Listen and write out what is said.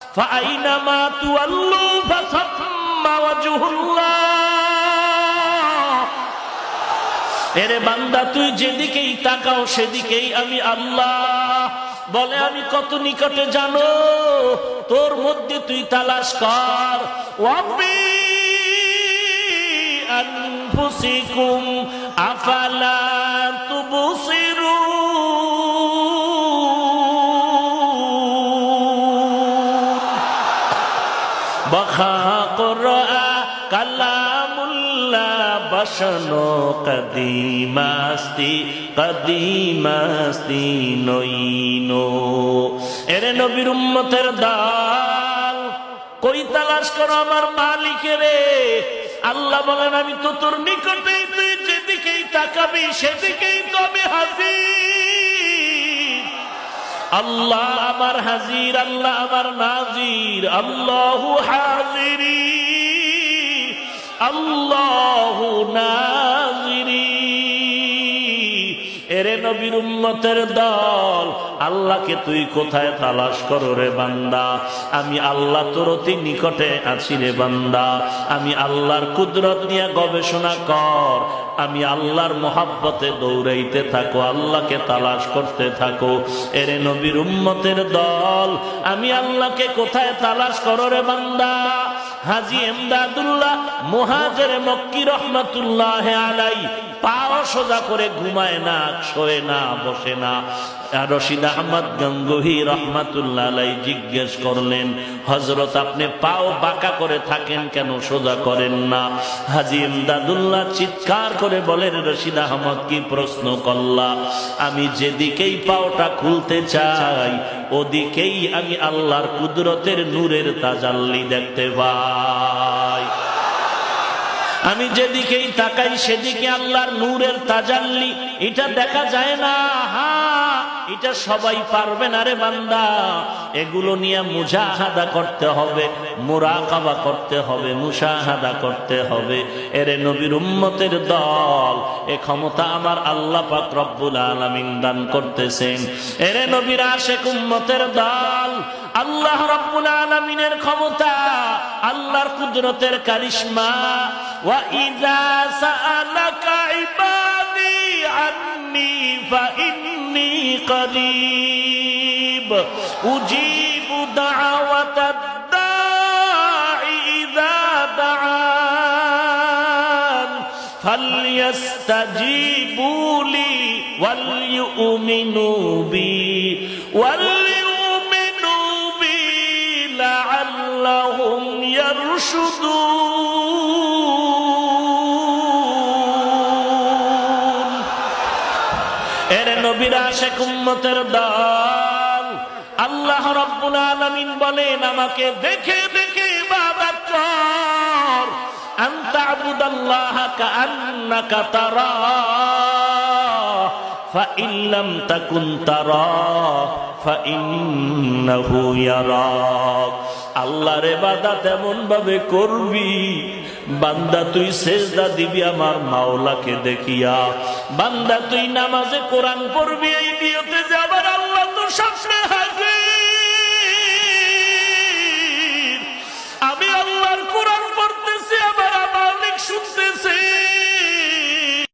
فأينما تولوا فثم وجه الله এরে বান্দা তুই যেদিকেই তাকাও সেদিকেই আমি আল্লাহ বলে আমি কত নিকটে জানো তোর মধ্যে তুই তালাশ কর ওয়াফি আনফুসিকুম আফালা তুবসিরুন বখা কোরআ কালামুল্লাহ বসনো কদিমাস্তি কদিমাস্তি নইনো। এরে নবীর উম্মতের দাল, কই তালাশ করো আমার মালিকের? আল্লাহ বলেন, আমি তো তোর নিকটেই তুই যেদিকেই তাকাবি, সেদিকেই তো আমি হাজির। আল্লাহ আমার হাজির আল্লাহ আমার নাজির আল্লাহ হাজিরি আল্লাহ নাজিরি। নবীর উম্মতের দল। আল্লাহকে তুই কোথায় তালাশ করো রে বান্দা? আমি আল্লাহ তোর অতি নিকটে আছি রে বান্দা। আমি আল্লাহর কুদরত নিয়ে গবেষণা কর। আমি আল্লাহর মোহাব্বতে দৌড়াইতে থাকো, আল্লাহকে তালাশ করতে থাকো। এরে নবীর উম্মতের দল, আমি আল্লাহকে কোথায় তালাশ করো রে বান্দা? হাজি এমদাদুল্লাহ মুহাজের মক্কি রহমতুল্লাহ আলাই পাও সোজা করে ঘুমায় না, শোয় না, বসে না। রশিদ আহমদ গঙ্গুহি রহমাতুল্লাহ আলাই জিজ্ঞেস করলেন হজরত আপনি পাও বাঁকা করে থাকেন কেন, সোজা করেন না? হাজি ইমদাদুল্লাহ চিৎকার করে বলেন, রশিদ আহমদ, কি প্রশ্ন করলা? আমি যেদিকেই পাওটা খুলতে চাই ওদিকেই আমি আল্লাহর কুদরতের নূরের তাজাল্লি দেখতে পাই। আমি যেদিকেই তাকাই সেদিকে আল্লাহর নূরের তাজাল্লি, এটা দেখা যায় না। হা এটা সবাই পারবে না রে বান্দা। এগুলো নিয়ে মুজাহাদা করতে হবে, মুরাকাবা করতে হবে, মুশাহাদা করতে হবে। এরে নবীর উম্মতের দল, এ ক্ষমতা আমার আল্লাহ পাক রব্বুল আলামিন দান করতেছেন। এরে নবীর আশেক উম্মতের দল, আল্লাহ রব্বুল আলামিনের ক্ষমতা, আল্লাহর কুদরতের কারিশমা। ওয়া ইযা সাআলাকা ইবাদি فإني قريب أجيب دعوة الداع إذا دعان فليستجيبوا لي وليؤمنوا بي وليؤمنوا بي لعلهم يرشدون এর নবীরা আশেক উম্মতের দল। আল্লাহ রব্বুল আলামিন বলেন, আমাকে দেখে দেখে ইবাদত কর। আবুদাল্লাহ তা'বুদাল্লাহ কাআন্নাকা তারা। فإن لم تكن تراه فإنه يراك আল্লাহর ইবাদত এমন ভাবে করবি বান্দা তুই সেজদা দিবি আমার মাওলাকে দেখিয়া বান্দা তুই নামাজে কোরআন পড়বি এই নিয়তে যাবার আল্লাহ তো সামনে হাজির